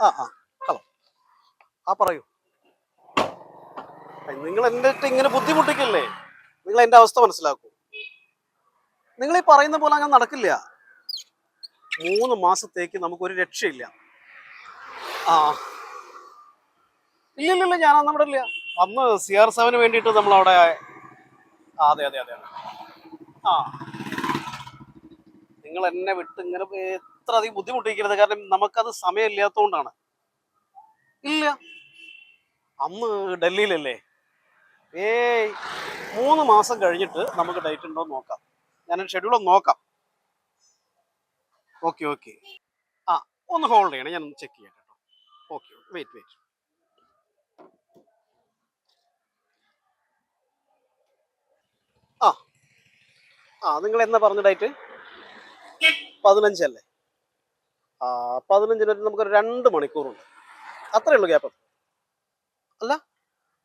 ആ ആ പറയൂ. നിങ്ങൾ അടുത്ത് ഇങ്ങനെ ബുദ്ധിമുട്ടിക്കല്ലേ? നിങ്ങൾ എന്റെ അവസ്ഥ മനസ്സിലാക്കൂ. നിങ്ങൾ ഈ പറയുന്ന പോലെ അങ്ങനെ നടക്കില്ല. മൂന്ന് മാസത്തേക്ക് നമുക്കൊരു രക്ഷയില്ല. ആ. ഇല്ല ഇല്ല ഇല്ല ഞാൻ അന്ന് അവിടെ ഇല്ല. അന്ന് സി ആർ സെവന് വേണ്ടിയിട്ട് നമ്മൾ അവിടെ അതെ അതെ അതെ അതെ. ആ. നിങ്ങൾ എന്നെ വിട്ട് ഇങ്ങനെ എത്ര അധികം ബുദ്ധിമുട്ടിക്കരുത് കാരണം നമുക്കത് സമയമില്ലാത്തതുകൊണ്ടാണ്. ഇല്ല. അന്ന് ഡൽഹിയിലല്ലേ? ഏയ് മൂന്ന് മാസം കഴിഞ്ഞിട്ട് നമുക്ക് ഡേറ്റ് ഉണ്ടോ നോക്കാം. ഞാൻ ഷെഡ്യൂൾ നോക്കാം. ഓക്കെ ഓക്കെ ആ ഒന്ന് ഹോൾഡ് ചെയ്യണം. ഞാൻ ഒന്ന് ചെക്ക് ചെയ്യാം കേട്ടോ. ഓക്കെ വെയിറ്റ് വെയിറ്റ് ആ ആ നിങ്ങൾ എന്നാ പറഞ്ഞ ഡേറ്റ് പതിനഞ്ചല്ലേ? പതിനഞ്ചിന് നമുക്കൊരു രണ്ട് മണിക്കൂറുണ്ട്. അത്രേ ഉള്ളൂ ഗ്യാപ്പ്. അല്ല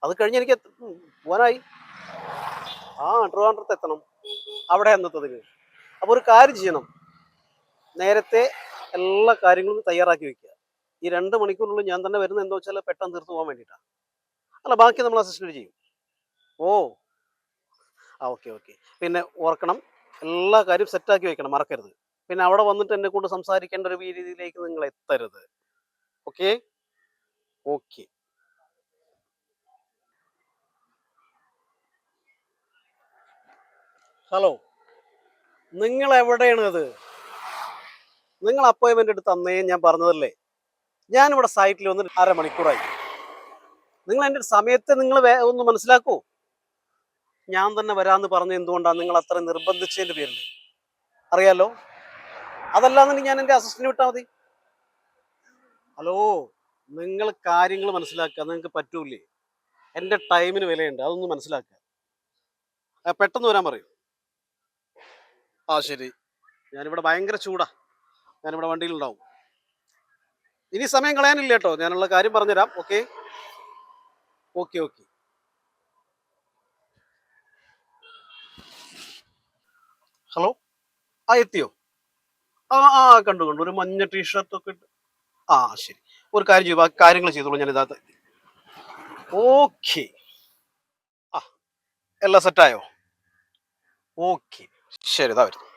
അത് കഴിഞ്ഞ് എനിക്ക് പോകാനായി ആ ട്രിവാൻഡ്രത്ത് എത്തണം. അവിടെ എന്നെത്തതിന് അപ്പോൾ ഒരു കാര്യം ചെയ്യണം. നേരത്തെ എല്ലാ കാര്യങ്ങളും തയ്യാറാക്കി വെക്കുക. ഈ രണ്ട് മണിക്കൂറിനുള്ളിൽ ഞാൻ തന്നെ വരുന്നത് എന്താ വെച്ചാൽ പെട്ടെന്ന് തീർത്ത് പോകാൻ വേണ്ടിയിട്ടാണ് അല്ല ബാക്കി നമ്മൾ അസിസ്റ്റന്റ് ചെയ്യും. ഓ. ആ ഓക്കെ ഓക്കെ. പിന്നെ ഓർക്കണം. എല്ലാ കാര്യവും സെറ്റാക്കി വെക്കണം. മറക്കരുത്. പിന്നെ അവിടെ വന്നിട്ട് എന്നെ കൊണ്ട് സംസാരിക്കേണ്ട ഒരു രീതിയിലേക്ക് നിങ്ങൾ എത്തരുത്. ഓക്കെ? ഓക്കെ. ഹലോ. നിങ്ങൾ എവിടെയാണ് അത് നിങ്ങൾ അപ്പോയിൻമെന്റ് എടുത്ത് അന്നേ ഞാൻ പറഞ്ഞതല്ലേ? ഞാനിവിടെ സൈറ്റിൽ വന്ന് അരമണിക്കൂറായി. നിങ്ങൾ എന്റെ സമയത്തെ നിങ്ങൾ ഒന്ന് മനസ്സിലാക്കൂ. ഞാൻ തന്നെ വരാമെന്ന് പറഞ്ഞ എന്തുകൊണ്ടാണ് നിങ്ങൾ അത്ര നിർബന്ധിച്ചതിന്റെ പേരിൽ അറിയാലോ? അതല്ലാന്നുണ്ടെങ്കിൽ ഞാൻ എന്റെ അസിസ്റ്റന്റ് വിട്ടാൽ മതി. ഹലോ നിങ്ങൾ കാര്യങ്ങൾ മനസ്സിലാക്കുക. നിങ്ങൾക്ക് പറ്റൂലേ? എന്റെ ടൈമിന് വിലയുണ്ട്. അതൊന്ന് മനസ്സിലാക്കുക. പെട്ടെന്ന് വരാൻ പറയൂ. ആ ശരി. ഞാനിവിടെ ഭയങ്കര ചൂടാ. ഞാനിവിടെ വണ്ടിയിലുണ്ടാവും ഇനി സമയം കളയാനില്ല കേട്ടോ. ഞാനുള്ള കാര്യം പറഞ്ഞുതരാം. ഓക്കെ? Okay okay. ഹലോ? ആ എത്തിയോ? ആ ആ കണ്ടു കണ്ടു. ഒരു മഞ്ഞ ടീഷർട്ട് ഒക്കെ ഇട്ട്. ആ ശരി. ഒരു കാര്യം ചെയ്തു ബാക്കി കാര്യങ്ങൾ ചെയ്തോളൂ ഞാൻ ഇതാത്ത ഓക്കെ ആ എല്ലാം സെറ്റായോ ഓക്കെ ശരി ഇതാ വരുന്നു.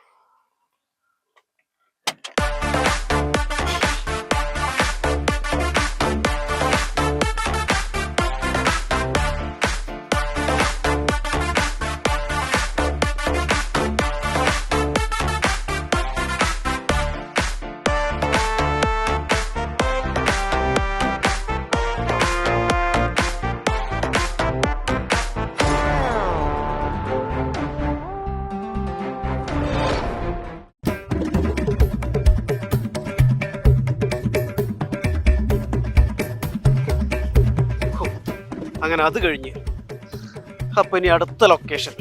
അങ്ങനെ അത് കഴിഞ്ഞ്. അപ്പം ഇനി അടുത്ത ലൊക്കേഷൻ